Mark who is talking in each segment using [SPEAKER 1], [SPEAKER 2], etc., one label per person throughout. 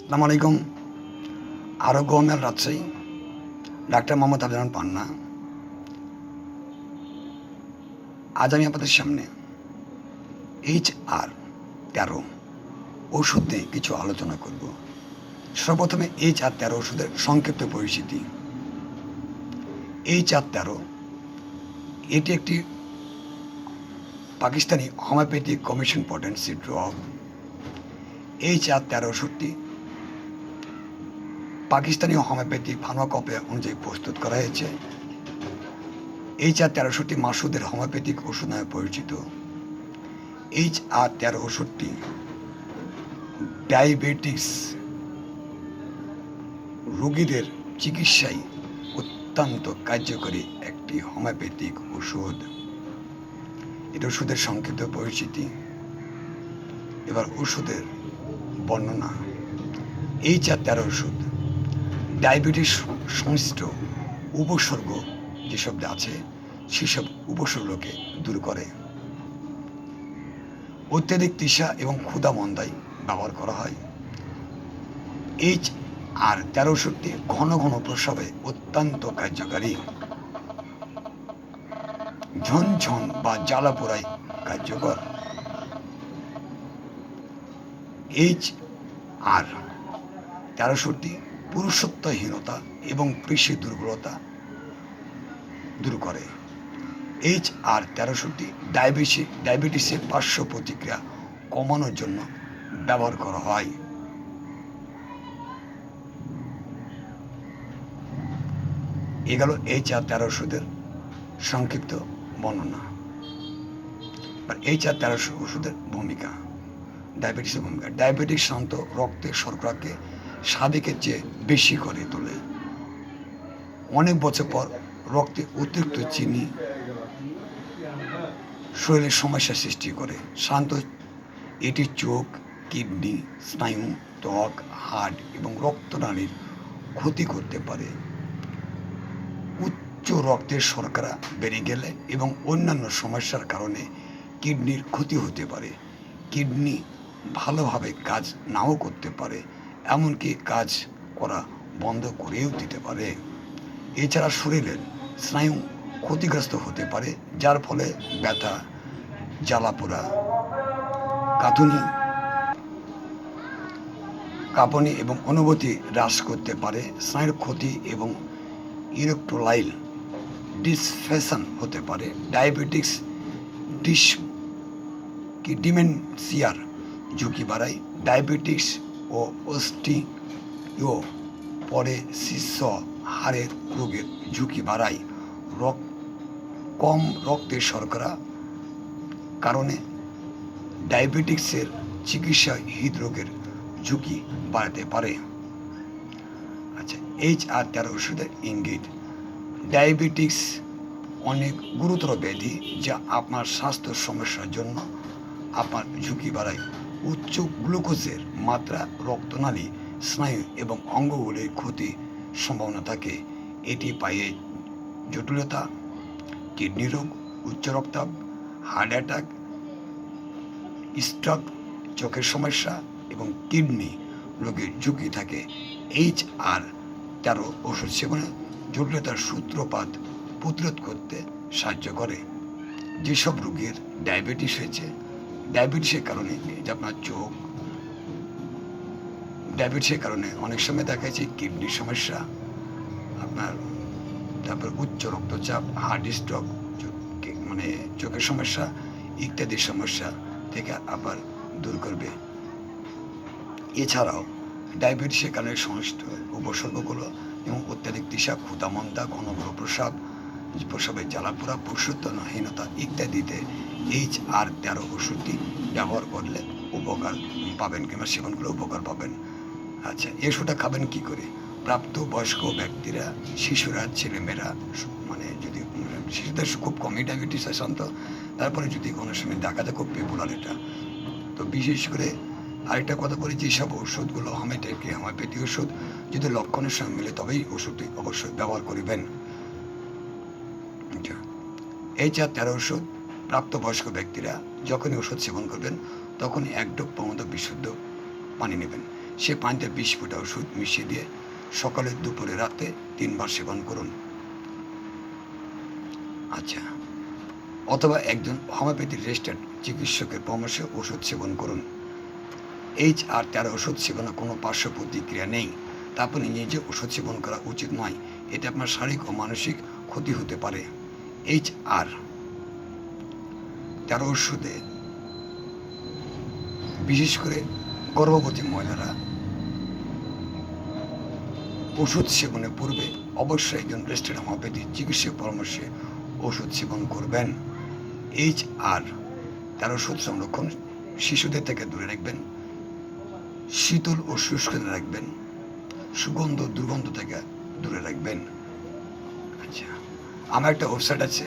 [SPEAKER 1] আসসালামু আলাইকুম। আরোগ্য হোমেল রাজশাহী। ডাক্তার মোহাম্মদ আফজান পান্না। আজ আমি আপনাদের সামনে এইচ আর তেরো ওষুধ নিয়ে কিছু আলোচনা করব। সর্বপ্রথমে এইচ আর তেরো ওষুধের সংক্ষিপ্ত পরিচিতি। এইচ আর তেরো এটি একটি Pakistani homeopathic commission potency drug. H R তেরো ওষুধটি পাকিস্তানি হোমিওপ্যাথিক ফার্মাকপে অনুযায়ী প্রস্তুত করা হয়েছে। এইচ আর তেরো ওষুধটি মাসুদের হোমিওপ্যাথিক ওষুধ নামে পরিচিত। এইচ আর তেরো ওষুধটি ডায়াবেটিক্স রোগীদের চিকিৎসায় অত্যন্ত কার্যকরী একটি হোমিওপ্যাথিক ওষুধ। এটা ওষুধের সংক্ষিপ্ত পরিচিতি। এবার ওষুধের বর্ণনা। এই চার তেরো ওষুধ ডায়াবেটিস সংশ্লিষ্ট উপসর্গ যেসব আছে, সেসব উপসর্গকে দূর করে। অত্যাধিক তৃষা এবং ক্ষুধা মন্দায় ব্যবহার করা হয়। এইচ আর তেরো ওষুধটি ঘন ঘন প্রসবে অত্যন্ত কার্যকারী। ঝনঝন বা জ্বালা পোড়ায় কার্যকর। এইচ আর তেরোশোটি পুরুষত্বহীনতা এবং পেশি দুর্বলতা দূর করে। এইচ আর তেরোশোটি ডায়াবেটিস ডায়াবেটিসের পার্শ্ব প্রতিক্রিয়া কমানোর জন্য ব্যবহার করা হয়। এ গেল এইচ আর তেরো ওষুধের সংক্ষিপ্ত বর্ণনা। এইচ আর তেরোশো ওষুধের ভূমিকা, ডায়াবেটিসের ভূমিকা। ডায়াবেটিস শান্ত রক্তের শর্করাকে সাবেকের চেয়ে বেশি করে তোলে। অনেক বছর পর রক্তে অতিরিক্ত চিনি শরীরের সমস্যা সৃষ্টি করে। শান্ত, এটি চোখ, কিডনি, স্নায়ু, ত্বক হার্ট এবং রক্তনালীর ক্ষতি করতে পারে। উচ্চ রক্তের শর্করা বেড়ে গেলে এবং অন্যান্য সমস্যার কারণে কিডনির ক্ষতি হতে পারে। কিডনি ভালোভাবে কাজ নাও করতে পারে। এমনকি কাজ করা বন্ধ করেও দিতে পারে। এছাড়া শরীরের স্নায়ু ক্ষতিগ্রস্ত হতে পারে, যার ফলে ব্যথা, জ্বালাপোড়া কাঁথুনি কাঁপনি এবং অনুভূতি হ্রাস করতে পারে, স্নায়ুর ক্ষতি এবং ইলেকট্রোলাইল ডিসফেশন হতে পারে, ডায়াবেটিক্স, ডিস কি ডিমেনসিয়ার ঝুঁকি বাড়ায় ডায়াবেটিস ও অস্টিও পরে শীর্ষ হাড়ের রোগের ঝুঁকি বাড়ায়। রক কম রক্তের শর্করা কারণে ডায়াবেটিক্সের চিকিৎসায় হৃদরোগের ঝুঁকি বাড়াতে পারে। আচ্ছা এইচ আর তেরো ওষুধের ইঙ্গিত। ডায়াবেটিক্স অনেক গুরুতর ব্যাধি যা আপনার স্বাস্থ্য সমস্যার জন্য আপনার ঝুঁকি বাড়ায়। উচ্চ গ্লুকোজের মাত্রা, রক্তনালী, স্নায়ু এবং অঙ্গগুলির ক্ষতি সম্ভাবনা থাকে। এটি পায়ে জটিলতা, কিডনি রোগ, উচ্চ রক্তাপ হার্ট অ্যাটাক, স্ট্রোক, চোখের সমস্যা এবং কিডনি রোগের ঝুঁকি থাকে। এইচ আর তেরো ওষুধ সেবনে জটিলতার সূত্রপাত প্রতিরোধ করতে সাহায্য করে। যেসব রোগীর ডায়াবেটিস হয়েছে ডায়াবেটিসের কারণে যে আপনার চোখ, ডায়াবেটিসের কারণে অনেক সময় দেখা যাচ্ছে কিডনির সমস্যা, আপনার তারপর উচ্চ রক্তচাপ, হার্ট স্ট্রোক মানে চোখের সমস্যা, ইত্যাদি সমস্যা থেকে আবার দূর করবে। এছাড়াও ডায়াবেটিসের কারণে সমস্ত উপসর্গগুলো এবং অত্যাধিক তৃষা ক্ষুদামন্দা ঘন ঘন প্রসাব প্রসবের জ্বালাপোড়া পুরুষত্বহীনতা ইত্যাদিতে এইচ আর তেরো ওষুধটি ব্যবহার করলে উপকার পাবেন কিংবা সেবন করলে উপকার পাবেন। আচ্ছা এই ওষুধটা খাবেন কি করে? প্রাপ্ত বয়স্ক ব্যক্তিরা শিশুরা ছেলেমেয়েরা মানে যদি শিশুদের খুব কমই ডায়াবেটিস হয় শান্ত তারপরে যদি কোনো সময় দেখা যায় খুব পপুলার এটা। তো বিশেষ করে আরেকটা কথা বলি যেসব ওষুধগুলো হোমিওপ্যাথি হোমিওপ্যাথি ওষুধ যদি লক্ষণের সঙ্গে মিলে তবেই ওষুধটি অবশ্যই ব্যবহার করিবেন। আচ্ছা, এই চার তেরো ওষুধ প্রাপ্তবয়স্ক ব্যক্তিরা যখনই ওষুধ সেবন করবেন তখনই এক ডোপ পর্যন্ত বিশুদ্ধ পানি নেবেন। সে পানিতে বিশ ফুটা ওষুধ মিশিয়ে দিয়ে সকালে, দুপুরে, রাতে তিনবার সেবন করুন। আচ্ছা অথবা একজন হোমিওপ্যাথি রেজিস্টার্ড চিকিৎসকের পরামর্শে ওষুধ সেবন করুন। এইচ আর তেরো ওষুধ সেবনে কোনো পার্শ্ব প্রতিক্রিয়া নেই। তা আপনি নিজে ওষুধ সেবন করা উচিত নয়। এতে আপনার শারীরিক ও মানসিক ক্ষতি হতে পারে। এইচ আর তেরো ওষুধে। বিশেষ করে গর্ভবতী মহিলারা। ওষুধ সেবনের পূর্বে অবশ্যই একজন রেজিস্টার্ড হোমিওপ্যাথি চিকিৎসক পরামর্শে ওষুধ সেবন করবেন। এইচ আর, তার ওষুধ সংরক্ষণ শিশুদের থেকে দূরে রাখবেন। শীতল ও শুষ্ক রাখবেন। সুগন্ধ, দুর্গন্ধ থেকে দূরে রাখবেন। আচ্ছা আমার একটা ওয়েবসাইট আছে।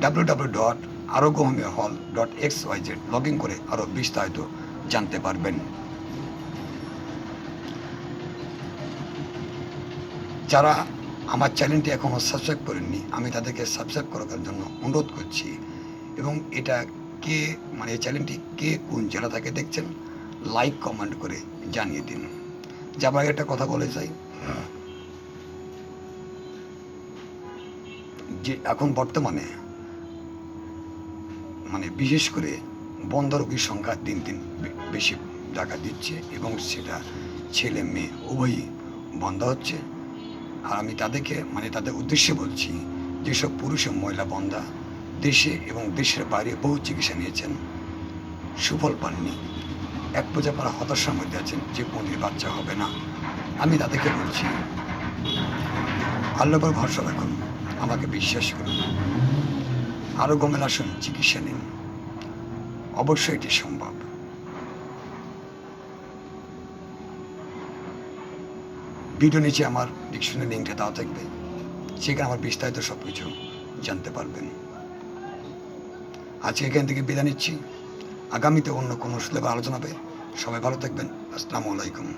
[SPEAKER 1] W W dot Arogya homeo hall dot X Y Z. Log in করে আরও বিস্তারিত জানতে পারবেন। যারা আমার চ্যানেলটি এখনও সাবস্ক্রাইব করেননি, আমি তাদেরকে সাবস্ক্রাইব করার জন্য অনুরোধ করছি। এবং এটা কে মানে এই চ্যানেলটি কে, কোন জেলা থেকে দেখছেন, লাইক, কমেন্ট করে জানিয়ে দিন। যাবার একটা কথা বলে যাই। যে এখন বর্তমানে মানে বিশেষ করে বন্ধ রোগীর সংখ্যা দিন দিন বেশি দেখা দিচ্ছে এবং সেটা ছেলে মেয়ে উভয়ই বন্ধ হচ্ছে। আর আমি তাদেরকে মানে তাদের উদ্দেশ্যে বলছি, যেসব পুরুষ ও মহিলা বন্ধা দেশে এবং দেশের বাইরে বহু চিকিৎসা নিয়েছেন, সুফল পাননি। এক পর্যায়ে তারা হতাশার মধ্যে আছেন যে কোনদিন বাচ্চা হবে না। আমি তাদেরকে বলছি, আল্লাহর ভরসা রাখুন আমাকে বিশ্বাস করুন। আরও গমেল আসুন, চিকিৎসা নিন। অবশ্যই এটি সম্ভব। ভিডিও নিচে আমার ডিকশনারি লিঙ্কটা দেওয়া থাকবে। সেখানে আমার বিস্তারিত সব কিছু জানতে পারবেন। আজকে এখান থেকে বিদায় নিচ্ছি। আগামীতে অন্য কোনো সুযোগে আলোচনা হবে। সবাই ভালো থাকবেন। আসসালামু আলাইকুম।